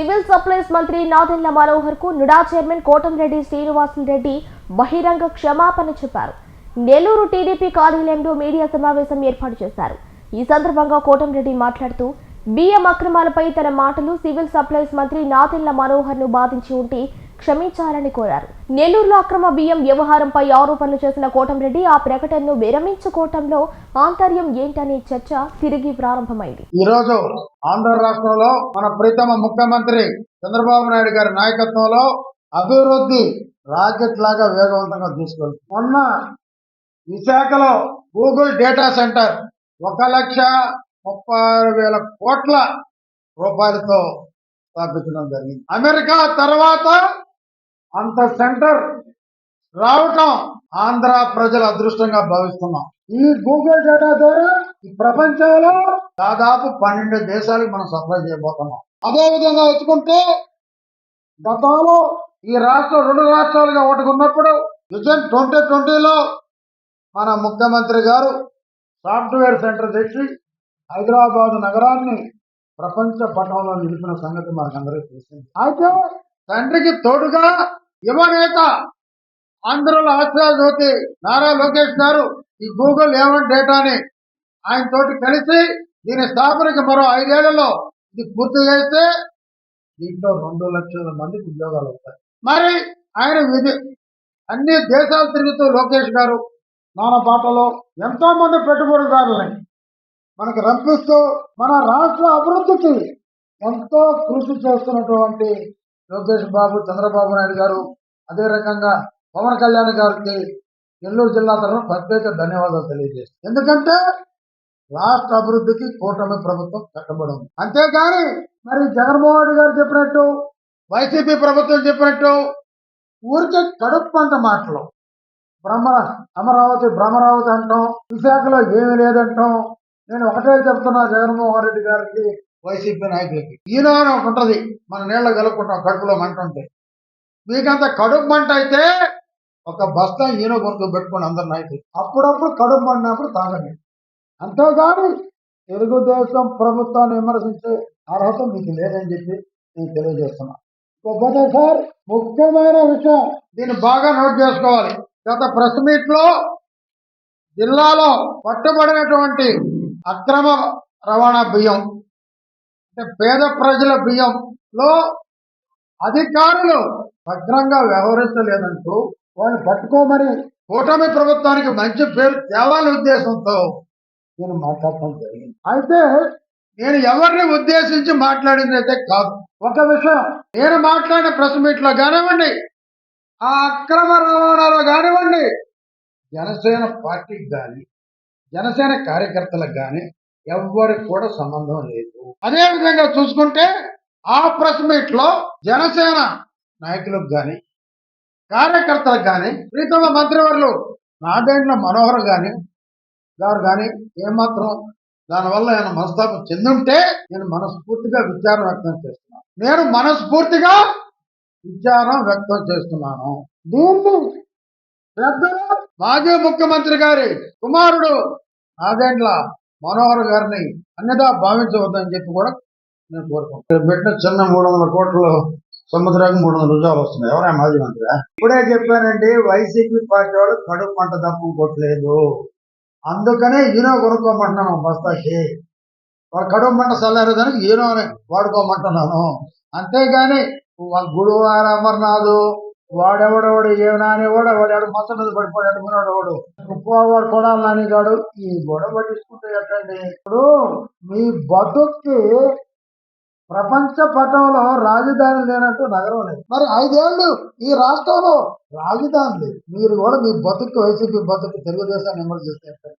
Civil supplies మంత్రి నాదెండ్ల మనోహర్కు NUDA chairman Kotamreddy Srinivasulu Reddy బహిరంగ క్షమాపణ చెప్పారు. నెల్లూరు టీడీపీ కార్యాలయంలో మీడియా సమావేశం ఏర్పాటు చేశారు. ఈ సందర్భంగా కోటంరెడ్డి మాట్లాడుతూ బియ్యం అక్రమాలపై తన మాటలు సివిల్ సప్లైస్ మంత్రి నాదెండ్ల మనోహర్ను బాధించి ఉంటే క్షమించాలని కోరారు. నెల్లూరులో అక్రమ బియ్యం వ్యవహారంపై ఆరోపణలు చేసిన కోటంరెడ్డి ఆ ప్రకటనను విరమించుకోవటంలో ఆంతర్యం ఏంటనే చర్చ తిరిగి ప్రారంభమైంది. ఈ రోజు ఆంధ్ర రాష్ట్రంలో మన ప్రీతమ ముఖ్యమంత్రి చంద్రబాబు నాయుడు గారి నాయకత్వంలో అభివృద్ధి రాకెట్ లాగా వేగవంతంగా తీసుకెళ్తుంది మొన్న విశాఖలో గూగుల్ డేటా సెంటర్ ఒక లక్ష ముప్పై వేల కోట్ల రూపాయలతో స్థాపించడం జరిగింది. అమెరికా తర్వాత అంత సెంటర్ రావటం ఆంధ్ర ప్రజల అదృష్టంగా భావిస్తున్నాం. ఈ గూగుల్ డేటా ద్వారా ఈ ప్రపంచంలో దాదాపు పన్నెండు దేశాలకు మనం సప్లై చేయబోతున్నాం. అదే విధంగా వచ్చుకుంటే గతంలో ఈ రాష్ట్రం రెండు రాష్ట్రాలుగా ఒకటి ఉన్నప్పుడు విజన్ ట్వంటీ ట్వంటీలో మన ముఖ్యమంత్రి గారు సాఫ్ట్వేర్ సెంటర్ తెచ్చి హైదరాబాద్ నగరాన్ని ప్రపంచ పటంలో నిలిపిన సంగతి మనకందరికీ తెలిసింది. అయితే తండ్రికి తోడుగా యువనేత ఆంధ్రలో ఆశ్రయజ్యోతి నారా లోకేష్ గారు ఈ గూగుల్ ఏవన్ డేటాని ఆయన తోటి కలిసి దీని స్థాపనకి మరో ఐదేళ్ళలో ఇది పూర్తి చేస్తే దీంట్లో రెండు లక్షల మందికి ఉద్యోగాలు వస్తాయి. మరి ఆయన విధి అన్ని దేశాలు తిరుగుతూ లోకేష్ గారు నాన్న పాటలో ఎంతో మంది పెట్టుబడిదారులని మనకు రప్పిస్తూ మన రాష్ట్ర అభివృద్ధికి ఎంతో కృషి చేస్తున్నటువంటి లోకేష్ బాబు చంద్రబాబు నాయుడు గారు అదే రకంగా పవన్ కళ్యాణ్ గారికి నెల్లూరు జిల్లా తరఫున ప్రత్యేక ధన్యవాదాలు తెలియజేస్తాను ఎందుకంటే రాష్ట్ర అభివృద్ధికి కూటమి ప్రభుత్వం కట్టబడి ఉంది. అంతేగాని మరి జగన్మోహన్ రెడ్డి గారు చెప్పినట్టు వైసీపీ ప్రభుత్వం చెప్పినట్టు ఊరికే కడుపు పంట మాటలు. బ్రహ్మర అమరావతి భ్రమరావతి అంటాం విశాఖలో ఏమీ లేదంటాం. నేను ఒకటే చెప్తున్నా జగన్మోహన్ రెడ్డి గారికి వైసీపీ నాయకులకి. ఈయన అని ఒకటి ఉంటుంది మన నీళ్ళ కలుపుకుంటాం కడుపులో మంట ఉంటే. మీకంత కడుపు మంట అయితే ఒక బస్తా ఈయన కొనుక్కు పెట్టుకోండి అందరు నాయకులు. అప్పుడప్పుడు కడుపు మండినప్పుడు తాగండి. అంతేగాని తెలుగుదేశం ప్రభుత్వాన్ని విమర్శించే అర్హత మీకు లేదని చెప్పి నేను తెలియజేస్తున్నా. ఇంకొకటే సార్ ముఖ్యమైన విషయం దీన్ని బాగా నోట్ చేసుకోవాలి. గత ప్రెస్ మీట్లో జిల్లాలో పట్టుబడినటువంటి అక్రమ రవాణా బియ్యం అంటే పేద ప్రజల బియ్యంలో అధికారులు భద్రంగా వ్యవహరించలేదంటూ వాళ్ళని పట్టుకోమని కూటమి ప్రభుత్వానికి మంచి పేరు తేవాలనే ఉద్దేశంతో నేను మాట్లాడటం జరిగింది. అయితే నేను ఎవరిని ఉద్దేశించి మాట్లాడింది అయితే కాదు. ఒక విషయం. నేను మాట్లాడిన ప్రెస్ మీట్లో కానివ్వండి ఆ అక్రమ రవాణాలో కానివ్వండి జనసేన పార్టీకి కానీ జనసేన కార్యకర్తలకు కానీ ఎవ్వరికి కూడా సంబంధం లేదు. అదే విధంగా చూసుకుంటే ఆ ప్రెస్ మీట్లో జనసేన నాయకులకు కానీ కార్యకర్తలకు కానీ ప్రీతమ మంత్రివర్లు నాదేండ్ల మనోహర్ గాని గారు కానీ ఏమాత్రం దానివల్ల ఆయన మనస్తాపం చెందుంటే నేను మనస్ఫూర్తిగా విచారం వ్యక్తం చేస్తున్నాను నేను మనస్ఫూర్తిగా విచారం వ్యక్తం చేస్తున్నాను. భూము పెద్దలు మాజీ ముఖ్యమంత్రి గారి కుమారుడు నాదేండ్ల మనోహర్ గారిని అన్నిదా భావించవద్దని చెప్పి కూడా నేను కోరుకుంటాను పెట్టిన చిన్న మూడు వందల కోట్లు సముద్రానికి మూడు వందల రుజువాలు వస్తున్నాయి. ఎవరైనా మాజీ మంత్రి? ఇప్పుడే చెప్పానండి వైసీపీ పార్టీ వాళ్ళు కడుపు పంట తప్పు కొట్టలేదు. అందుకనే ఈనో కొనుక్కోమంటున్నాను బస్తాకి. వాడు కడుపు మంట చల్లారు దానికి ఈనోని వాడుకోమంటున్నాను. అంతేగాని గురువారం గురువార అమర్నాథ్ వాడెవడెవడు? ఏమన్నా కూడా వాడు? మొత్తం మీద పడిపోయాడు వాడు? వాడు కూడా నానిగాడు ఈ గొడవ పట్టించుకుంటే ఎట్టండి? ఇప్పుడు మీ బతుక్కి ప్రపంచ పటంలో రాజధాని లేనట్టు నగరం లేదు. మరి ఐదేళ్ళు ఈ రాష్ట్రంలో రాజధాని లేదు. మీరు కూడా మీ బతుకు వైసీపీ బతుకు తెలుగుదేశాన్ని విమర్శిస్తే చేస్తే